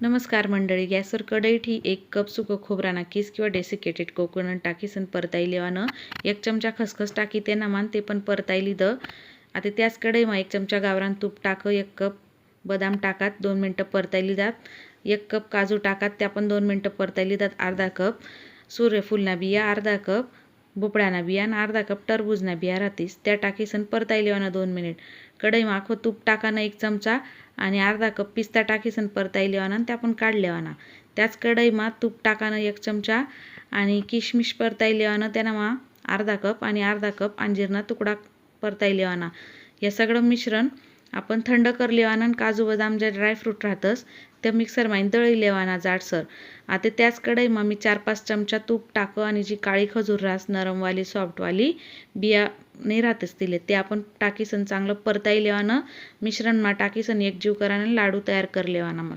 नमस्कार मंडळी गॅसवर कढई ही एक कप सुकं खोबरा नाकीस किंवा डेसिकेटेड कोकोनट टाकीसन परताई लेवानं. एक चमचा खसखस टाकी ते मान ते पण परताई द. आता त्याच कढईमा एक चमचा गावरान तूप टाक एक कप बदाम टाकात दोन मिनटं परतायली जात. एक कप काजू टाकात त्या पण दोन मिनटं परतायली जात अर्धा कप. सूर्यफूलना बिया अर्धा कप. भोपळ्याना बिया आणि अर्धा कप टरबूजना बिया राहतीस त्या टाकीसन परताई लेवाना दोन मिनिट. कढईमा आखो तूप टाकानं एक चमचा आणि अर्धा कप पिस्ता टाकीसन परताई लेवाना आणि त्या पण काढ लेवाना. त्याच कढईमा तूप टाकानं एक चमचा आणि किशमिश परताई लेवानं त्यानं मा अर्धा कप आणि अर्धा कप अंजीरना तुकडा परताई लेवाना. हे सगळं मिश्रण आपण थंड कर लेवाना काजू बदाम जे ड्रायफ्रूट राहतंस ते मिक्सरमा दळी लेवाना जाडसर आता त्याच कढईमा मी चार पाच चमचा तूप टाकू आणि जी काळी खजूर रास नरमवाली सॉफ्टवाली बिया नाही राहतच तिले ते आपण टाकीसन चांगलं परताई लेवानं मिश्रणमा टाकीसन एकजीव करानं लाडू तयार कर लेवाना मस्त.